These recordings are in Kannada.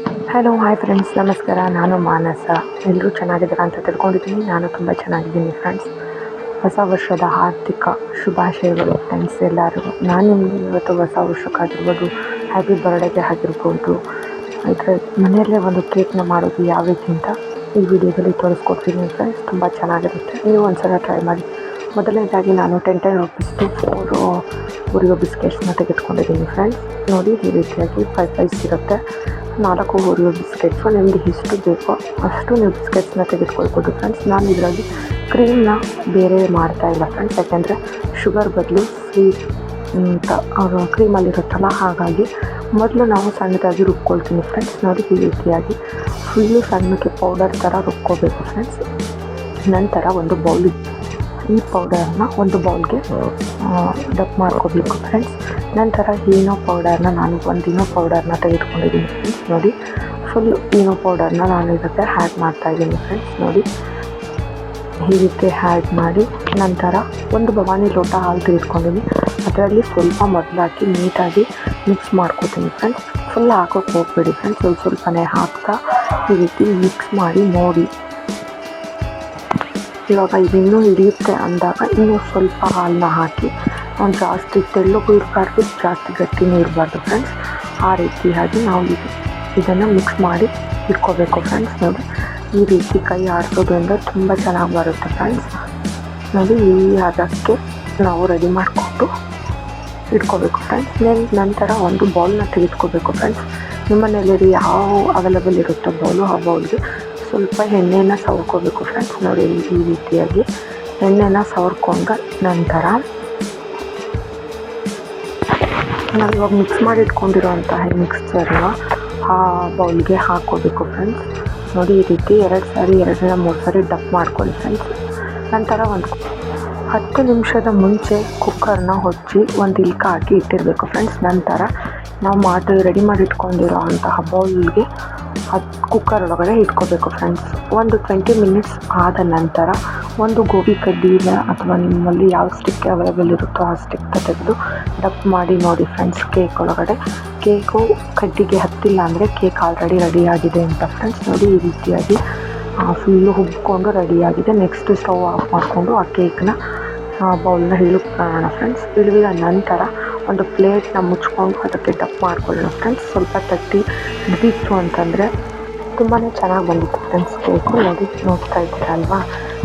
ಹಲೋ ಹಾಯ್ ಫ್ರೆಂಡ್ಸ್ ನಮಸ್ಕಾರ. ನಾನು ಮಾನಸ. ಎಲ್ಲರೂ ಚೆನ್ನಾಗಿದ್ದೀರಾ ಅಂತ ತಿಳ್ಕೊಂಡಿದ್ದೀನಿ. ನಾನು ತುಂಬ ಚೆನ್ನಾಗಿದ್ದೀನಿ ಫ್ರೆಂಡ್ಸ್ ಹೊಸ ವರ್ಷದ ಆರ್ಥಿಕ ಶುಭಾಶಯಗಳು ಫ್ರೆಂಡ್ಸ್ ಎಲ್ಲರಿಗೂ ನಾನು ನಿಮಗೆ ಇವತ್ತು ಹೊಸ ವರ್ಷಕ್ಕಾಗಿರ್ಬೋದು ಹ್ಯಾಪಿ ಬರ್ಡೇಗೆ ಆಗಿರ್ಬೋದು. ಇದರ ಮನೆಯಲ್ಲೇ ಒಂದು ಕೇಕ್ನ ಮಾಡೋದು ಯಾವ ರೀತಿ ಅಂತ ಈ ವಿಡಿಯೋದಲ್ಲಿ ತೋರಿಸ್ಕೊಡ್ತೀನಿ ಫ್ರೆಂಡ್ಸ್ ತುಂಬ ಚೆನ್ನಾಗಿರುತ್ತೆ. ನೀವು ಒಂದ್ಸಲ ಟ್ರೈ ಮಾಡಿ. ಮೊದಲನೇದಾಗಿ ನಾನು ಟೆನ್ ಟೆನ್ ರುಪೀಸ್ದು ಫೋರು ಓರಿಯೋ ಬಿಸ್ಕೆಟ್ಸ್ನ ತೆಗೆದುಕೊಂಡಿದ್ದೀನಿ ಫ್ರೆಂಡ್ಸ್ ನೋಡಿ, ಈ ರೀತಿಯಾಗಿ ಫೈವ್ ಫೈವ್ ಇರುತ್ತೆ. ನಾಲ್ಕು ಓರಿಯೋ ಬಿಸ್ಕೆಟ್ಸು. ನಿಮಗೆ ಎಷ್ಟು ಬೇಕೋ ಅಷ್ಟು ನೀವು ಬಿಸ್ಕೆಟ್ಸ್ನ ತೆಗೆದುಕೊಳ್ಬೋದು ಫ್ರೆಂಡ್ಸ್ ನಾನು ಇದರಲ್ಲಿ ಕ್ರೀಮ್ನ ಬೇರೆ ಮಾಡ್ತಾ ಇಲ್ಲ ಫ್ರೆಂಡ್ಸ್ ಯಾಕೆಂದರೆ ಶುಗರ್ ಬದಲು ಸ್ವೀಟ್ ಅಂತ ಅವರು ಕ್ರೀಮಲ್ಲಿರುತ್ತಲ್ಲ ಹಾಗಾಗಿ ಮೊದಲು ನಾವು ಸಣ್ಣದಾಗಿ ರುಬ್ಕೊಳ್ತೀನಿ ಫ್ರೆಂಡ್ಸ್ ನೋಡಿ, ಈ ರೀತಿಯಾಗಿ ಫುಲ್ಲು ಸಣ್ಣಕ್ಕೆ ಪೌಡರ್ ಥರ ರುಬ್ಕೋಬೇಕು ಫ್ರೆಂಡ್ಸ್ ನಂತರ ಒಂದು ಬೌಲ್ ಈ ಪೌಡರ್ನ ಒಂದು ಬೌಲ್ಗೆ ಡಪ್ ಮಾಡ್ಕೋಬೇಕು ಫ್ರೆಂಡ್ಸ್ ನಂತರ ಈನೋ ಪೌಡರ್ನ ನಾನು ಒಂದು ಈನೋ ಪೌಡರ್ನ ತೆಗೆದುಕೊಂಡಿದ್ದೀನಿ ಫ್ರೆಂಡ್ಸ್ ನೋಡಿ. ಫುಲ್ ಈನೋ ಪೌಡರ್ನ ನಾನು ಇದಕ್ಕೆ ಹ್ಯಾಡ್ ಮಾಡ್ತಾಯಿದ್ದೀನಿ ಫ್ರೆಂಡ್ಸ್ ನೋಡಿ. ರೀತಿ ಹ್ಯಾಡ್ ಮಾಡಿ, ನಂತರ ಒಂದು ಭವಾನಿ ಲೋಟ ಹಾಲು ತೆಗೆದುಕೊಂಡಿದ್ದೀನಿ. ಅದರಲ್ಲಿ ಸ್ವಲ್ಪ ಮೊದಲು ಹಾಕಿ ನೀಟಾಗಿ ಮಿಕ್ಸ್ ಮಾಡ್ಕೋತೀನಿ ಫ್ರೆಂಡ್ಸ್ ಫುಲ್ ಹಾಕೋಕೆ ಹೋಗ್ಬೇಡಿ ಫ್ರೆಂಡ್ಸ್ ಸ್ವಲ್ಪ ಸ್ವಲ್ಪನೇ ಹಾಕ್ತಾ ಈ ರೀತಿ ಮಿಕ್ಸ್ ಮಾಡಿ ನೋಡಿ. ಇವಾಗ ಇನ್ನೂ ಹಿಡಿಯುತ್ತೆ ಅಂದಾಗ ಇನ್ನೂ ಸ್ವಲ್ಪ ಹಾಲನ್ನ ಹಾಕಿ. ಒಂದು ಜಾಸ್ತಿ ತೆಳ್ಳಗೂ ಇರಬಾರ್ದು ಜಾಸ್ತಿ ಗಟ್ಟಿನೂ ಇರಬಾರ್ದು ಫ್ರೆಂಡ್ಸ್ ಆ ರೀತಿಯಾಗಿ ನಾವು ಇದು, ಇದನ್ನು ಮಿಕ್ಸ್ ಮಾಡಿ ಇಟ್ಕೋಬೇಕು ಫ್ರೆಂಡ್ಸ್ ನೋಡಿ, ಈ ರೀತಿ ಕೈ ಆಡಿಸೋದ್ರಿಂದ ತುಂಬ ಚೆನ್ನಾಗಿ ಬರುತ್ತೆ ಫ್ರೆಂಡ್ಸ್ ನೋಡಿ, ಈ ಅದಕ್ಕೆ ನಾವು ರೆಡಿ ಮಾಡಿಕೊಂಡು ಇಟ್ಕೋಬೇಕು ಫ್ರೆಂಡ್ಸ್ ನೆನ್, ನಂತರ ಒಂದು ಬೌಲ್ನ ತೆಗೆದುಕೋಬೇಕು ಫ್ರೆಂಡ್ಸ್ ನಿಮ್ಮ ಮನೆಯಲ್ಲಿ ಯಾವ ಅವೈಲೇಬಲ್ ಇರುತ್ತೋ ಬೌಲು ಆ ಬೌಲ್ಗೆ ಸ್ವಲ್ಪ ಎಣ್ಣೆನ ಸವರ್ಕೋಬೇಕು ಫ್ರೆಂಡ್ಸ್ ನೋಡಿ ಈ ರೀತಿಯಾಗಿ ಎಣ್ಣೆನ ಸವರ್ಕೊಂಡ ನಂತರ ನಾವು ಇವಾಗ ಮಿಕ್ಸ್ ಮಾಡಿ ಇಟ್ಕೊಂಡಿರೋಂತಹ ಮಿಕ್ಸ್ಚರ್ನ ಆ ಬೌಲ್ಗೆ ಹಾಕೋಬೇಕು ಫ್ರೆಂಡ್ಸ್ ನೋಡಿ ಈ ರೀತಿ ಎರಡು ಸಾರಿ, ಎರಡರಿಂದ ಮೂರು ಸಾರಿ ಡಪ್ ಮಾಡ್ಕೊಳ್ಳಿ ಫ್ರೆಂಡ್ಸ್ ನಂತರ ಒಂದು ಹತ್ತು ನಿಮಿಷದ ಮುಂಚೆ ಕುಕ್ಕರ್ನ ಹೊಚ್ಚಿ ಒಂದು ಇಲ್ಕ ಹಾಕಿ ಇಟ್ಟಿರಬೇಕು ಫ್ರೆಂಡ್ಸ್ ನಂತರ ನಾವು ಮಾಡಿ ರೆಡಿ ಮಾಡಿ ಇಟ್ಕೊಂಡಿರೋ ಅಂತಹ ಬೌಲ್ಗೆ ಅದು ಕುಕ್ಕರ್ ಒಳಗಡೆ ಇಟ್ಕೋಬೇಕು ಫ್ರೆಂಡ್ಸ್ ಒಂದು ಟ್ವೆಂಟಿ ಮಿನಿಟ್ಸ್ ಆದ ನಂತರ ಒಂದು ಗೋಬಿ ಕಡ್ಡಿನ ಅಥವಾ ನಿಮ್ಮಲ್ಲಿ ಯಾವ ಸ್ಟಿಕ್ ಅವೈಲೇಬಲ್ ಇರುತ್ತೋ ಆ ಸ್ಟಿಕ್ ತೆಗೆದು ಡಪ್ ಮಾಡಿ ನೋಡಿ ಫ್ರೆಂಡ್ಸ್ ಕೇಕ್ ಒಳಗಡೆ. ಕೇಕು ಕಡ್ಡಿಗೆ ಹತ್ತಿಲ್ಲ ಅಂದರೆ ಕೇಕ್ ಆಲ್ರೆಡಿ ರೆಡಿಯಾಗಿದೆ ಅಂತ ಫ್ರೆಂಡ್ಸ್ ನೋಡಿ ಈ ರೀತಿಯಾಗಿ ಫುಲ್ಲು ಹುಬ್ಕೊಂಡು ರೆಡಿಯಾಗಿದೆ ನೆಕ್ಸ್ಟ್ ಸ್ಟವ್ ಆಫ್ ಮಾಡಿಕೊಂಡು ಆ ಕೇಕ್ನ ಬೌಲ್ನ ಇಳಿಸ್ಕೊಳ್ಳೋಣ ಫ್ರೆಂಡ್ಸ್ ಇಳಿದ ನಂತರ ಒಂದು ಪ್ಲೇಟ್ನ ಮುಚ್ಕೊಂಡು ಅದಕ್ಕೆ ಡಪ್ ಮಾಡ್ಕೊಳ್ಳೋಣ ಫ್ರೆಂಡ್ಸ್ ಸ್ವಲ್ಪ ತಟ್ಟಿ ಬಿತ್ತು ಅಂತಂದರೆ ತುಂಬಾ ಚೆನ್ನಾಗಿ ಬಂದಿತ್ತು ಫ್ರೆಂಡ್ಸ್ ಕೇಕು ನೋಡಿ, ನೋಡ್ತಾ ಇದ್ದೀರಲ್ವಾ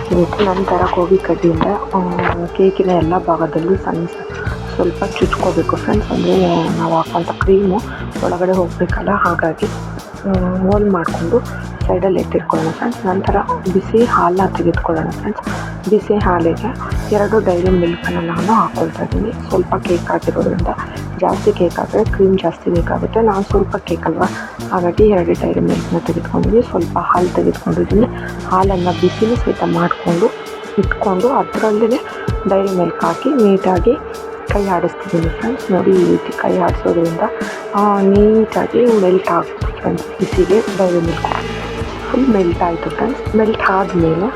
ಈ ರೀತಿ ನಂತರ ಗೋಬಿ ಕಡ್ಡಿಯಿಂದ ಕೇಕಿನ ಎಲ್ಲ ಭಾಗದಲ್ಲಿ ಸಣ್ಣ ಸ್ವಲ್ಪ ಚುಚ್ಕೋಬೇಕು ಫ್ರೆಂಡ್ಸ್ ಅಂದರೆ, ನಾವು ಹಾಕೋಂಥ ಕ್ರೀಮು ಒಳಗಡೆ ಹೋಗಬೇಕಲ್ಲ? ಹಾಗಾಗಿ ಹೋಲ್ ಮಾಡಿಕೊಂಡು ಸೈಡಲ್ಲಿ ಎತ್ತಿಟ್ಕೊಳ್ಳೋಣ ಫ್ರೆಂಡ್ಸ್ ನಂತರ ಬಿಸಿ ಹಾಲನ್ನ ತೆಗೆದುಕೊಳ್ಳೋಣ ಫ್ರೆಂಡ್ಸ್ ಬಿಸಿ ಹಾಲಿಗೆ ಎರಡು ಡೈರಿ ಮಿಲ್ಕನ್ನು ನಾನು ಹಾಕ್ಕೊಳ್ತಾ ಇದ್ದೀನಿ. ಸ್ವಲ್ಪ ಕೇಕ್ ಆಗಿರೋದ್ರಿಂದ ಜಾಸ್ತಿ ಕೇಕ್ ಆದರೆ ಕ್ರೀಮ್ ಜಾಸ್ತಿ ಬೇಕಾಗುತ್ತೆ ನಾನು ಸ್ವಲ್ಪ ಕೇಕ್ ಅಲ್ವಾ? ಹಾಗಾಗಿ ಎರಡು ಡೈರಿ ಮಿಲ್ಕ್ನ ತೆಗೆದುಕೊಂಡಿದ್ದೀನಿ. ಸ್ವಲ್ಪ ಹಾಲು ತೆಗೆದುಕೊಂಡಿದ್ದೀನಿ. ಹಾಲನ್ನು ಬಿಸಿಲು ಸಹಿತ ಮಾಡಿಕೊಂಡು, ಇಟ್ಕೊಂಡು ಅದರಲ್ಲೇ ಡೈರಿ ಮಿಲ್ಕ್ ಹಾಕಿ ನೀಟಾಗಿ ಕೈ ಆಡಿಸ್ತಿದ್ದೀನಿ ಫ್ರೆಂಡ್ಸ್ ನೋಡಿ ಈ ರೀತಿ ಕೈ ಆಡಿಸೋದ್ರಿಂದ ನೀಟಾಗಿ ಮೆಲ್ಟ್ ಆಗುತ್ತೆ ಫ್ರೆಂಡ್ಸ್ ಬಿಸಿಗೆ ಡೈರಿ ಮಿಲ್ಕ್ ಫುಲ್ ಮೆಲ್ಟ್ ಆಯಿತು ಫ್ರೆಂಡ್ಸ್ ಮೆಲ್ಟ್ ಆದಮೇಲೆ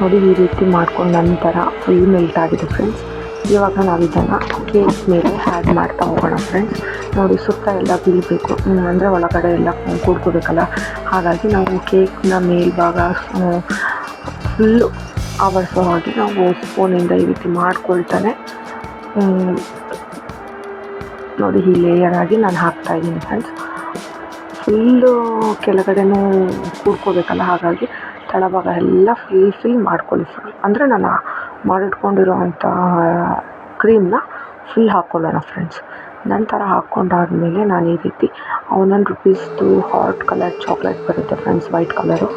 ನೋಡಿ ಈ ರೀತಿ ಮಾಡ್ಕೊಂಡು ನಂತರ ಫುಲ್ ಮೆಲ್ಟ್ ಆಗಿದೆ ಫ್ರೆಂಡ್ಸ್ ಇವಾಗ ನಾವು ಇದನ್ನು ಕೇಕ್ ಮೇಲೆ ಆ್ಯಡ್ ಮಾಡ್ತಾ ಹೋಗೋಣ ಫ್ರೆಂಡ್ಸ್ ನೋಡಿ ಸುತ್ತ ಎಲ್ಲ ಬೀಳಬೇಕು. ಅಂದರೆ ಒಳಗಡೆ ಎಲ್ಲ ಕೂಡ್ಕೋಬೇಕಲ್ಲ. ಹಾಗಾಗಿ ನಾವು ಕೇಕ್ನ ಮೇಲ್ಭಾಗ ಫುಲ್ಲು ಆವರಿಸೋ ಹಾಗೆ ನಾವು ಸ್ಪೂನಿಂದ ಈ ರೀತಿ ಮಾಡ್ಕೊಳ್ತಾನೆ. ನೋಡಿ ಈ ಲೇಯರ್ ಆಗಿ ನಾನು ಹಾಕ್ತಾಯಿದ್ದೀನಿ ಫ್ರೆಂಡ್ಸ್ ಫುಲ್ಲು ಕೆಳಗಡೆನೂ ಕೂಡ್ಕೋಬೇಕಲ್ಲ, ಹಾಗಾಗಿ ತಳಭಾಗ ಎಲ್ಲ ಫುಲ್ ಫಿಲ್ ಮಾಡ್ಕೊಳ್ಳಿ ಫುಲ್ ಅಂದರೆ ನಾನು ಮಾಡಿಟ್ಕೊಂಡಿರೋ ಅಂಥ ಕ್ರೀಮ್ನ ಫುಲ್ ಹಾಕ್ಕೊಳ್ಳೋಣ ಫ್ರೆಂಡ್ಸ್ ನಂತರ ಹಾಕ್ಕೊಂಡಾದ್ಮೇಲೆ ನಾನು ಈ ರೀತಿ ಒನ್ ರುಪೀಸ್ದು ಹಾಟ್ ಕಲರ್ ಚಾಕ್ಲೇಟ್ ಬರುತ್ತೆ ಫ್ರೆಂಡ್ಸ್ ವೈಟ್ ಕಲರು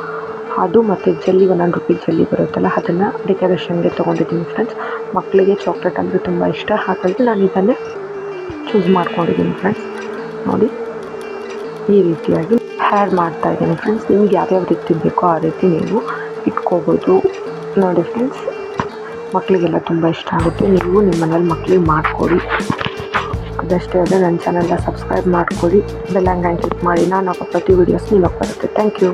ಅದು ಮತ್ತು ಜೆಲ್ಲಿ ಒನ್ ರುಪೀಸ್ ಜಲ್ಲಿ ಬರುತ್ತಲ್ಲ, ಅದನ್ನು ಡೆಕೋರೇಷನ್ಗೆ ತೊಗೊಂಡಿದ್ದೀನಿ ಫ್ರೆಂಡ್ಸ್ ಮಕ್ಕಳಿಗೆ ಚಾಕ್ಲೇಟ್ ಅಂದರೆ ತುಂಬ ಇಷ್ಟ. ಹಾಗಾಗಿ ನಾನು ಇದನ್ನೇ ಚೂಸ್ ಮಾಡ್ಕೊಂಡಿದ್ದೀನಿ ಫ್ರೆಂಡ್ಸ್ ನೋಡಿ, ಈ ರೀತಿಯಾಗಿ ಹ್ಯಾಡ್ ಮಾಡ್ತಾ ಇದ್ದೀನಿ ಫ್ರೆಂಡ್ಸ್ ನಿಮ್ಗೆ ಯಾವ್ಯಾವ ರೀತಿ ಬೇಕೋ ಆ ರೀತಿ ನೀವು ಇಟ್ಕೋಬೋದು. ನೋಡಿ ಫ್ರೆಂಡ್ಸ್ ಮಕ್ಕಳಿಗೆಲ್ಲ ತುಂಬ ಇಷ್ಟ ಆಗುತ್ತೆ. ನೀವು ನಿಮ್ಮ ಮನೇಲಿ ಮಕ್ಕಳಿಗೆ ಮಾಡಿಕೊಡಿ. ಅದಷ್ಟೇ ಅದೇ ನನ್ನ ಚಾನಲ್ನ ಸಬ್ಸ್ಕ್ರೈಬ್ ಮಾಡಿಕೊಡಿ. ಬೆಲ್ಲಂಗೈನ್ ಕ್ಲಿಕ್ ಮಾಡಿ. ನಾನು ಪ್ರತಿ ವೀಡಿಯೋಸ್ ನಿಮಗೆ ಬರುತ್ತೆ. Thank you